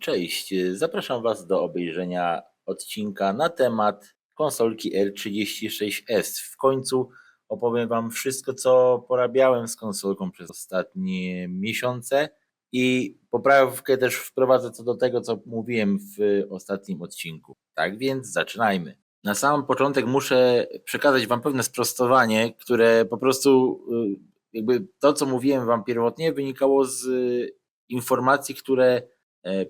Cześć, zapraszam Was do obejrzenia odcinka na temat konsolki R36S. W końcu opowiem Wam wszystko, co porabiałem z konsolką przez ostatnie miesiące i poprawkę też wprowadzę co do tego, co mówiłem w ostatnim odcinku. Tak więc zaczynajmy. Na sam początek muszę przekazać Wam pewne sprostowanie, które po prostu y, jakby to, co mówiłem Wam pierwotnie, wynikało z informacji, które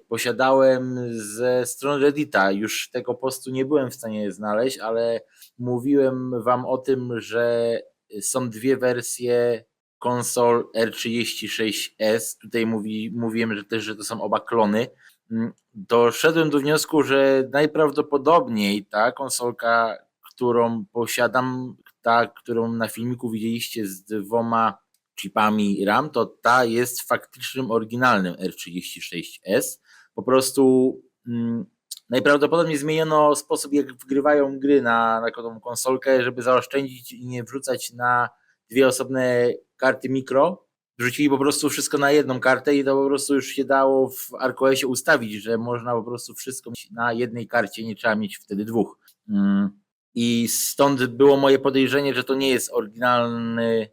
posiadałem ze strony Reddita. Już tego postu nie byłem w stanie znaleźć, ale mówiłem Wam o tym, że są dwie wersje konsol R36S. Tutaj mówi, mówiłem że też, że to są oba klony. Mm, Doszedłem do wniosku, że najprawdopodobniej ta konsolka, którą posiadam, ta, którą na filmiku widzieliście z dwoma chipami RAM, to ta jest faktycznym, oryginalnym R36S. Po prostu mm, najprawdopodobniej zmieniono sposób, jak wgrywają gry na, na tą konsolkę, żeby zaoszczędzić i nie wrzucać na dwie osobne karty mikro. Wrzucili po prostu wszystko na jedną kartę i to po prostu już się dało w RQS-ie ustawić, że można po prostu wszystko mieć na jednej karcie, nie trzeba mieć wtedy dwóch. Mm. I stąd było moje podejrzenie, że to nie jest oryginalny,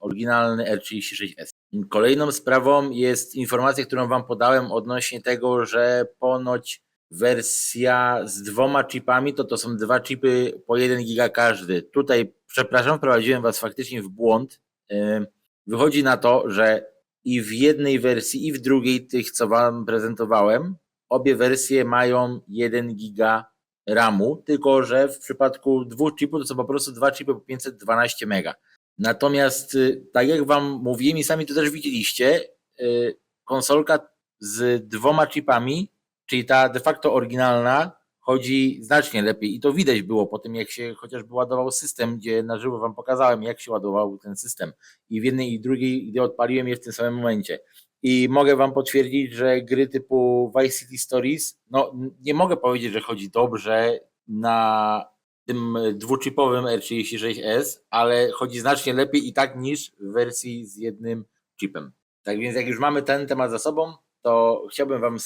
oryginalny R36S. Kolejną sprawą jest informacja, którą Wam podałem odnośnie tego, że ponoć wersja z dwoma chipami to to są dwa chipy po 1 giga każdy. Tutaj, przepraszam, wprowadziłem Was faktycznie w błąd. E, Wychodzi na to, że i w jednej wersji, i w drugiej tych, co Wam prezentowałem, obie wersje mają 1 giga RAMu, tylko że w przypadku dwóch chipów to są po prostu dwa chipy po 512 mega. Natomiast, y, tak jak Wam mówiłem i sami to też widzieliście, y, konsolka z dwoma chipami, czyli ta de facto oryginalna, chodzi znacznie lepiej i to widać było po tym, jak się chociażby ładował system, gdzie na żywo Wam pokazałem, jak się ładował ten system. I w jednej i drugiej, gdy odpaliłem je w tym samym momencie. I mogę Wam potwierdzić, że gry typu Vice City Stories, no nie mogę powiedzieć, że chodzi dobrze na tym dwuchipowym R36S, ale chodzi znacznie lepiej i tak niż w wersji z jednym chipem. Tak więc jak już mamy ten temat za sobą, to chciałbym Wam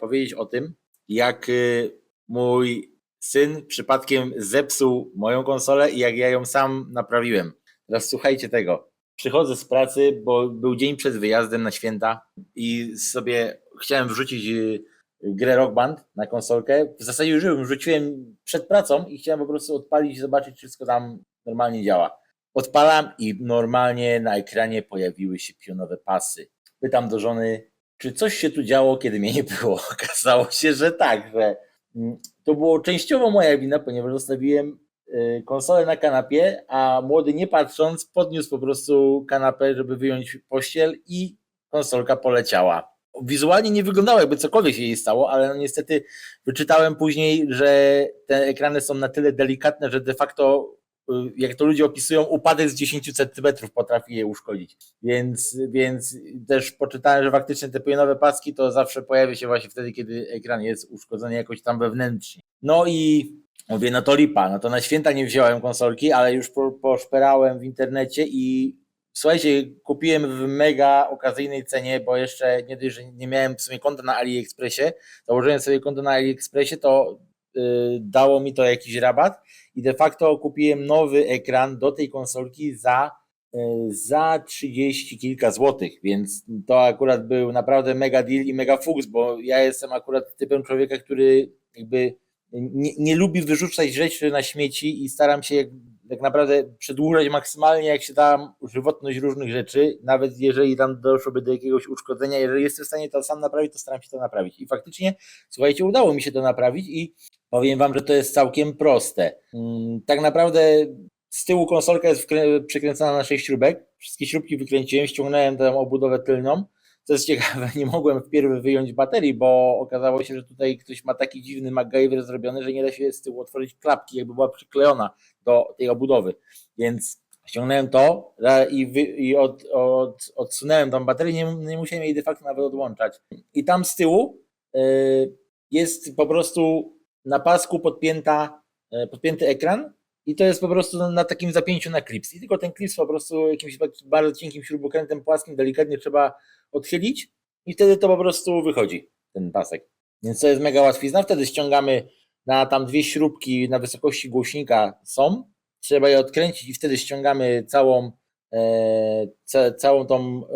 powiedzieć o tym, jak y, mój syn przypadkiem zepsuł moją konsolę i jak ja ją sam naprawiłem. Teraz słuchajcie tego. Przychodzę z pracy, bo był dzień przed wyjazdem na święta i sobie chciałem wrzucić y, grę Rock Band na konsolkę. W zasadzie już ją wrzuciłem przed pracą i chciałem po prostu odpalić i zobaczyć, czy wszystko tam normalnie działa. Odpalam i normalnie na ekranie pojawiły się pionowe pasy. Pytam do żony, czy coś się tu działo, kiedy mnie nie było. Okazało się, że tak, że Mm, to było częściowo moja wina, ponieważ zostawiłem y, konsolę na kanapie, a młody nie patrząc podniósł po prostu kanapę, żeby wyjąć pościel i konsolka poleciała. Wizualnie nie wyglądało jakby cokolwiek się jej stało, ale no niestety wyczytałem później, że te ekrany są na tyle delikatne, że de facto Y, jak to ludzie opisują, upadek z 10 centymetrów potrafi je uszkodzić. Więc, więc też poczytałem, że faktycznie te pionowe paski to zawsze pojawia się właśnie wtedy, kiedy ekran jest uszkodzony jakoś tam wewnętrznie. No i mówię, no to lipa, no to na święta nie wziąłem konsolki, ale już po, poszperałem w internecie i słuchajcie, kupiłem w mega okazyjnej cenie, bo jeszcze nie dość, że nie miałem w sumie konta na AliExpressie, założyłem sobie konto na AliExpressie, to yy, dało mi to jakiś rabat i de facto kupiłem nowy ekran do tej konsolki za, e, za 30 kilka złotych, więc to akurat był naprawdę mega deal i mega fuks, bo ja jestem akurat typem człowieka, który jakby nie, nie lubi wyrzucać rzeczy na śmieci i staram się tak naprawdę przedłużać maksymalnie jak się da żywotność różnych rzeczy, nawet jeżeli tam doszłoby do jakiegoś uszkodzenia, jeżeli jestem w stanie to sam naprawić, to staram się to naprawić. I faktycznie, słuchajcie, udało mi się to naprawić i Powiem Wam, że to jest całkiem proste. Mm, tak naprawdę z tyłu konsolka jest przykręcona na 6 śrubek. Wszystkie śrubki wykręciłem, ściągnąłem tam obudowę tylną. Co jest ciekawe, nie mogłem wpierw wyjąć baterii, bo okazało się, że tutaj ktoś ma taki dziwny MacGyver zrobiony, że nie da się z tyłu otworzyć klapki, jakby była przyklejona do tej obudowy. Więc ściągnąłem to i, wy, i od, od, odsunąłem tą baterię, nie, nie musiałem jej de facto nawet odłączać. I tam z tyłu yy, jest po prostu na pasku podpięta, e, podpięty ekran i to jest po prostu na takim zapięciu na klips. I tylko ten klips po prostu jakimś bardzo cienkim śrubokrętem płaskim delikatnie trzeba odchylić i wtedy to po prostu wychodzi. ten pasek. Więc to jest mega łatwizna. Wtedy ściągamy na tam dwie śrubki na wysokości głośnika są. Trzeba je odkręcić i wtedy ściągamy całą, e, ca, całą tą e,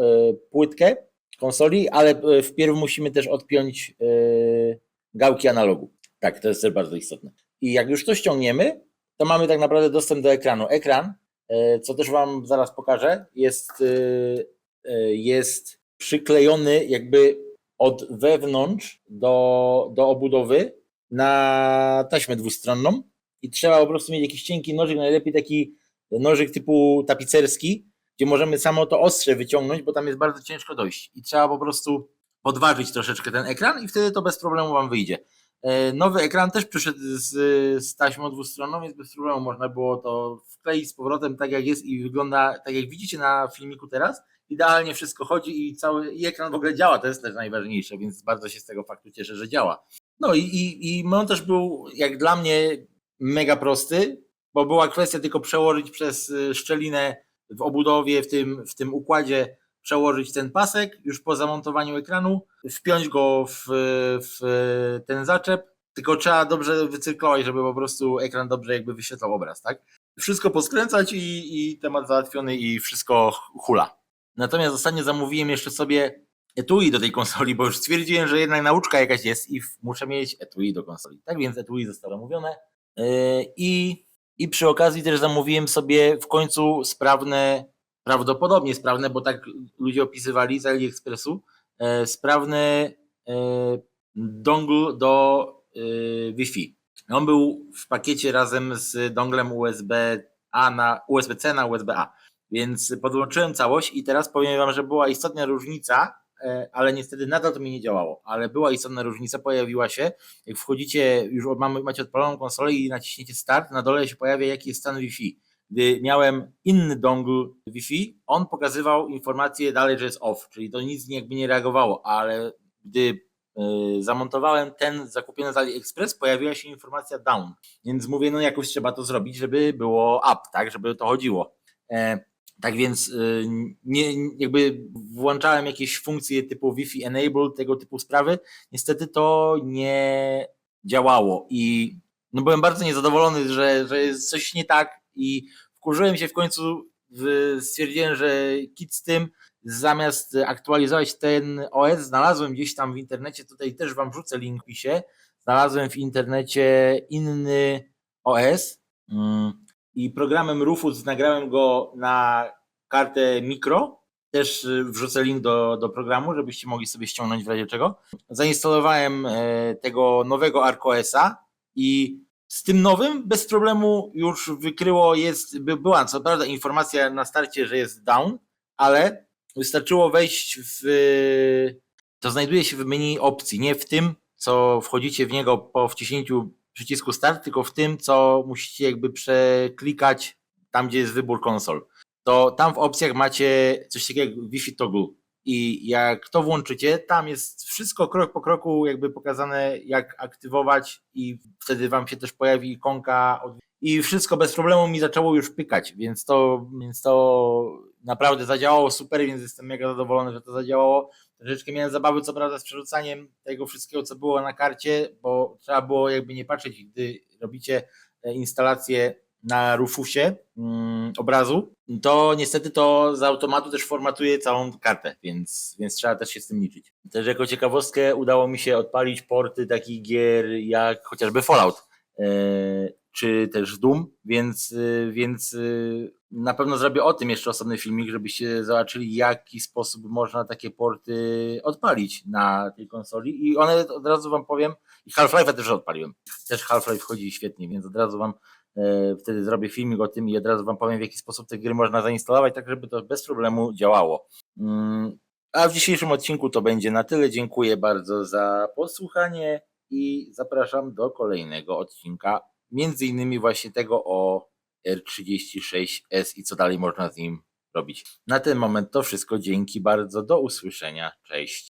płytkę konsoli, ale e, wpierw musimy też odpiąć e, gałki analogu. Tak, to jest też bardzo istotne. I jak już to ściągniemy, to mamy tak naprawdę dostęp do ekranu. Ekran, e, co też Wam zaraz pokażę, jest, e, jest przyklejony jakby od wewnątrz do, do obudowy na taśmę dwustronną i trzeba po prostu mieć jakiś cienki nożyk, najlepiej taki nożyk typu tapicerski, gdzie możemy samo to ostrze wyciągnąć, bo tam jest bardzo ciężko dojść i trzeba po prostu podważyć troszeczkę ten ekran i wtedy to bez problemu Wam wyjdzie. E, Nowy ekran też przyszedł z, z taśmą dwustronną, więc bez problemu można było to wkleić z powrotem tak jak jest i wygląda tak jak widzicie na filmiku teraz. Idealnie wszystko chodzi i cały i ekran w ogóle działa, to jest też najważniejsze, więc bardzo się z tego faktu cieszę, że działa. No i, i, i montaż był jak dla mnie mega prosty, bo była kwestia tylko przełożyć przez y, szczelinę w obudowie, w tym, w tym układzie, przełożyć ten pasek już po zamontowaniu ekranu, wpiąć go w, w ten zaczep, tylko trzeba dobrze wycyrklować, żeby po prostu ekran dobrze jakby wyświetlał obraz, tak? Wszystko poskręcać i, i temat załatwiony i wszystko hula. Natomiast ostatnio zamówiłem jeszcze sobie etui do tej konsoli, bo już stwierdziłem, że jednak nauczka jakaś jest i muszę mieć etui do konsoli. Tak więc etui zostało zamówione. Yy, I, I przy okazji też zamówiłem sobie w końcu sprawne, prawdopodobnie sprawne, bo tak ludzie opisywali z AliExpressu, e, sprawny e, dongle do e, Wi-Fi. On był w pakiecie razem z donglem USB-A na USB-C na USB-A. Więc podłączyłem całość i teraz powiem Wam, że była istotna różnica, e, ale niestety nadal to mi nie działało. Ale była istotna różnica, pojawiła się. Jak wchodzicie, już macie odpaloną konsolę i naciśniecie start, na dole się pojawia jaki jest stan Wi-Fi. Gdy miałem inny dongle Wi-Fi, on pokazywał informację dalej, że jest off, czyli to nic jakby nie reagowało, ale gdy e, zamontowałem ten zakupiony z AliExpress, pojawiła się informacja down. Więc mówię, no jakoś trzeba to zrobić, żeby było up, tak, żeby to chodziło. Tak więc y, nie, jakby włączałem jakieś funkcje typu Wi-Fi enable, tego typu sprawy. Niestety to nie działało i no byłem bardzo niezadowolony, że, że jest coś nie tak i wkurzyłem się w końcu, stwierdziłem, że kit z tym, zamiast aktualizować ten OS, znalazłem gdzieś tam w internecie, tutaj też wam wrzucę link w pisie, znalazłem w internecie inny OS, mm, i programem Rufus nagrałem go na kartę mikro. Też y, wrzucę link do, do programu, żebyście mogli sobie ściągnąć w razie czego. Zainstalowałem e, tego nowego ArcOS-a i z tym nowym bez problemu już wykryło jest, by- była co prawda informacja na starcie, że jest down, ale wystarczyło wejść w to znajduje się w menu opcji, nie w tym, co wchodzicie w niego po wciśnięciu przycisku start, tylko w tym, co musicie jakby przeklikać tam, gdzie jest wybór konsol. To tam w opcjach macie coś takiego jak Wi-Fi toggle. I jak to włączycie, tam jest wszystko krok po kroku jakby pokazane, jak aktywować i wtedy wam się też pojawi ikonka i wszystko bez problemu mi zaczęło już pykać, więc to, więc to naprawdę zadziałało super, więc jestem mega zadowolony, że to zadziałało. Troszeczkę miałem zabawy, co prawda, z przerzucaniem tego wszystkiego, co było na karcie, bo trzeba było jakby nie patrzeć, gdy robicie e, instalację na Rufusie mm, obrazu, to niestety to z automatu też formatuje całą kartę, więc, więc trzeba też się z tym liczyć. Też jako ciekawostkę udało mi się odpalić porty takich gier jak chociażby Fallout, e, czy też Doom, więc, y, więc y, na pewno zrobię o tym jeszcze osobny filmik, żebyście zobaczyli, w jaki sposób można takie porty odpalić na tej konsoli. I one od razu wam powiem, i Half-Life też odpaliłem. Też Half-Life chodzi świetnie, więc od razu wam e, wtedy zrobię filmik o tym i od razu wam powiem, w jaki sposób te gry można zainstalować, tak żeby to bez problemu działało. Mm, A w dzisiejszym odcinku to będzie na tyle. Dziękuję bardzo za posłuchanie i zapraszam do kolejnego odcinka, między innymi właśnie tego o R36S i co dalej można z nim robić. Na ten moment to wszystko. Dzięki bardzo. Do usłyszenia. Cześć.